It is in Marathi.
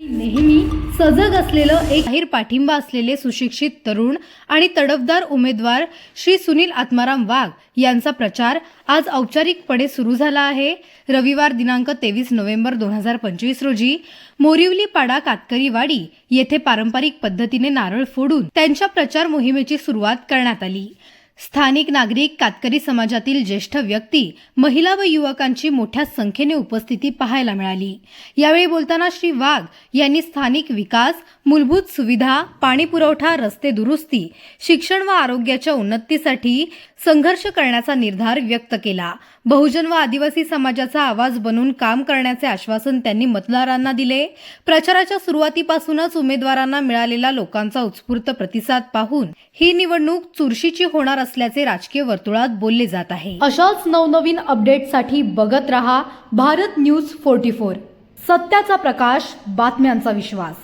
नेहमी सजग असलेलं एक जाहीर पाठिंबा असलेले सुशिक्षित तरुण आणि तडफदार उमेदवार श्री सुनील आत्माराम वाघ यांचा प्रचार आज औपचारिकपणे सुरू झाला आहे. रविवार दिनांक तेवीस नोव्हेंबर दोन हजार पंचवीस रोजी मोरिवली पाडा कातकरी वाडी येथे पारंपरिक पद्धतीने नारळ फोडून त्यांच्या प्रचार मोहिमेची सुरुवात करण्यात आली. स्थानिक नागरिक कातकरी समाजातील ज्येष्ठ व्यक्ती महिला व युवकांची मोठ्या संख्येने उपस्थिती पाहायला मिळाली. यावेळी बोलताना श्री वाघ यांनी स्थानिक विकास मूलभूत सुविधा पाणी पुरवठा रस्ते दुरुस्ती शिक्षण व आरोग्याच्या उन्नतीसाठी संघर्ष करण्याचा निर्धार व्यक्त केला. बहुजन व आदिवासी समाजाचा आवाज बनून काम करण्याचे आश्वासन त्यांनी मतदारांना दिले. प्रचाराच्या सुरुवातीपासूनच उमेदवारांना मिळालेला लोकांचा उत्स्फूर्त प्रतिसाद पाहून ही निवडणूक चुरशीची होणार असल्याचे राजकीय वर्तुळात बोलले जात आहे. अशाच नवनवीन अपडेटसाठी बघत रहा भारत न्यूज फोर्टी फोर. सत्याचा प्रकाश बातम्यांचा विश्वास.